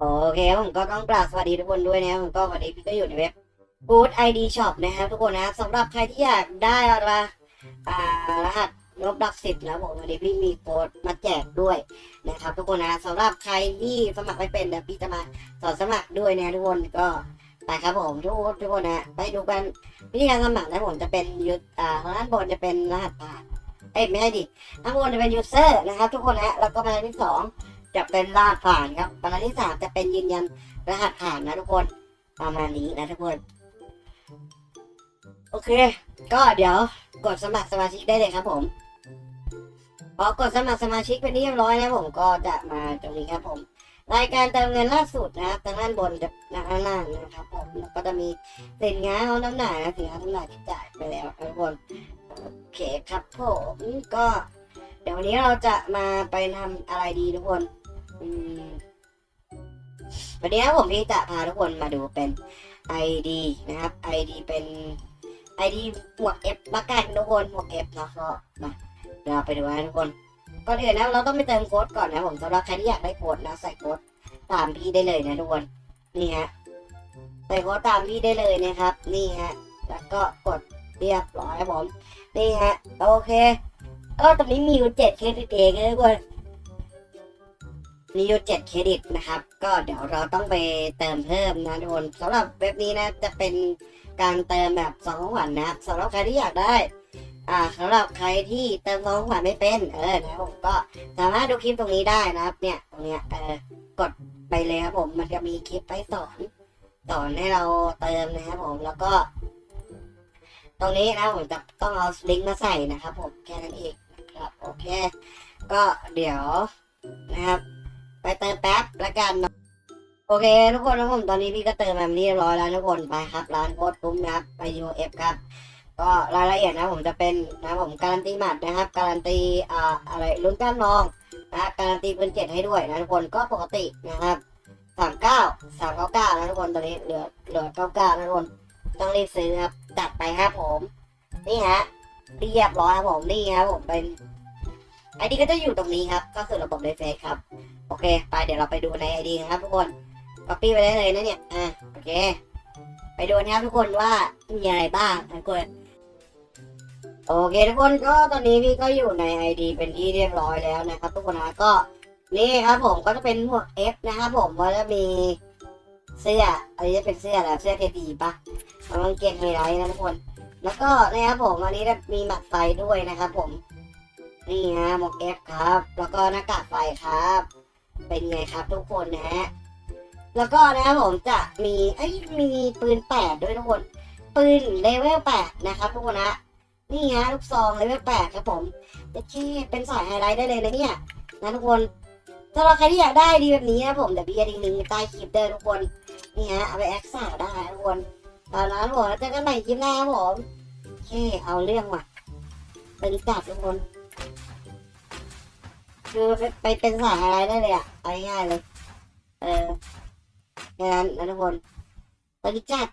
โอเคครับผมก็ต้องกราบสวัสดีทุกคนด้วยนะครับผมก็วันนี้พี่ก็อยู่ในเว็บ Good ID Shop นะครับทุกคนนะสำหรับใครที่อยากได้ละอ่ารหัสลบดักสิบนะผมวันนี้พี่มีโค้ดมาแจกด้วยนะครับ ทุกคนนะสำหรับใครที่สมัครไม่เป็นเดี๋ยวพี่จะมาสอนสมัครด้วยนะทุกคนก็ไปครับผมทุกทุกคนนะไปดูกันวิธีการสมัครนะผมจะเป็นยุทอ่าทางด้านบนจะเป็นรหัสผ่านเอ้ยไม่ใช่ดิข้างบนจะเป็น user นะครับ ทุกคนนะแล้วก็มาที่สอง จะเป็นรหัสผ่านครับประการที่สามจะเป็นยืนยันรหัสผ่านนะทุกคนประมาณนี้นะทุกคน โอเค ก็เดี๋ยวกดสมัครสมาชิกได้เลยครับผมพอกดสมัครสมาชิกเป็นที่เรียบร้อยนะผมก็จะมาตรงนี้ครับผม รายการเติมเงินล่าสุดนะครับทางด้านบนจะข้างล่างนะครับผมแล้วก็จะมีสินค้าเขาน้ำหนักนะสินค้าน้ำหนักที่จ่ายไปแล้วทุกคนโอเคครับผมก็ เดี๋ยววันนี้เราจะมาไปทำอะไรดีทุกคน วันนี้ผมพี่จะพาทุกคนมาดูเป็น ID นะครับ ID เป็น ID หมวก F ละกันทุกคนหมวก F เนาะก็มาเดี๋ยวเราไปดูนะทุกคนก่อนอื่นนะเราต้องไปเติมโค้ดก่อนนะผมสำหรับใครที่อยากได้โค้ดนะใส่โค้ดตามพี่ได้เลยนะทุกคนนี่ฮะใส่โค้ดตามพี่ได้เลยนะครับ นี่ฮะแล้วก็กดเรียบร้อยครับผมนี่ฮะโอเค ก็ตอนนี้มีอยู่เจ็ดเครดิตเองนะทุกคน มีอยู่เจ็ดเครดิตนะครับ ก็เดี๋ยวเราต้องไปเติมเพิ่มนะทุกคนสำหรับเว็บนี้นะจะเป็นการเติมแบบสองของขวัญนะครับสำหรับใครที่อยากได้อ่าสำหรับใครที่เติมสองของขวัญไม่เป็นเออนะครับผมก็สามารถดูคลิปตรงนี้ได้นะครับ เนี่ยตรงเนี้ยเออกดไปเลยครับผมมันจะมีคลิปไปสอนสอนให้เราเติมนะครับผมแล้วก็ตรงนี้นะผมจะต้องเอาลิงก์มาใส่นะครับผมแค่นั้นเองนะครับโอเค ก็เดี๋ยวนะครับ ไปเติมแป๊บละกันเนาะโอเค ทุกคนนะผมตอนนี้พี่ก็เติมมาเรียบร้อยแล้วทุกคนไปครับร้านโคตรคุ้มนะครับไป UF ครับ ก็รายละเอียดนะผมจะเป็นนะผมการันตีหมัดนะครับ การันตีอ่าอะไรลุ้นก้านรองนะการันตีเป็นเจ็ดให้ด้วยนะทุกคนก็ปกตินะครับสามเก้าสามเก้าเก้านะทุกคนตอนนี้เหลือเหลือเก้าเก้านะทุกคนต้องรีบซื้อครับจัดไปครับผม นี่ฮะเรียบร้อยครับผมนี่ครับผมเป็นไอดีก็จะอยู่ตรงนี้ครับ ก็คือระบบในเฟครับ โอเค ไปเดี๋ยวเราไปดูในไอดีนะครับทุกคนก๊อปปี้ไปได้เลยนะเนี่ย อะโอเค ไปดูนะครับทุกคนว่ามีอะไรบ้างทุกคนโอเคทุกคนก็ตอนนี้พี่ก็อยู่ในไอดีเป็นที่เรียบร้อยแล้วนะครับ ทุกคนนะก็นี่ครับผมก็จะเป็นหมวก F นะครับผมก็จะมีเสื้ออันนี้จะเป็นเสื้ออะไรเสื้อเทดีปะมันกางเกงไฮไลท์นะทุกคน แล้วก็นะครับผมอันนี้จะมีหมัดไฟด้วยนะครับผมนี่ฮะหมวก F ครับ แล้วก็หน้ากากไฟครับ เป็นไงครับทุกคนนะฮะแล้วก็นะครับผมจะมีไอ้ยมีปืนแปดด้วยทุกคนปืนเลเวลแปดนะครับทุกคนนะนี่ฮะลูกซองเลเวลแปดครับผมจะที่เป็นสายไฮไลท์ได้เลยนะเนี่ยนะทุกคนถ้าเราใครที่อยากได้ดีแบบนี้นะผมเดี๋ยวพี่จะทิ้งลิงใต้คลิปเด้อทุกคนนี่ฮะเอาไปแอคซ่าได้ทุกคนตอนนั้นผมเจอกันใหม่คลิปหน้าครับผมโอเคเอาเรื่องว่ะเป็นจัดทุกคน คือไปไปเป็นสายไฮไลท์ได้เลยอะเอาง่ายๆเลย เออแค่นั้นนะทุกคนไปจัด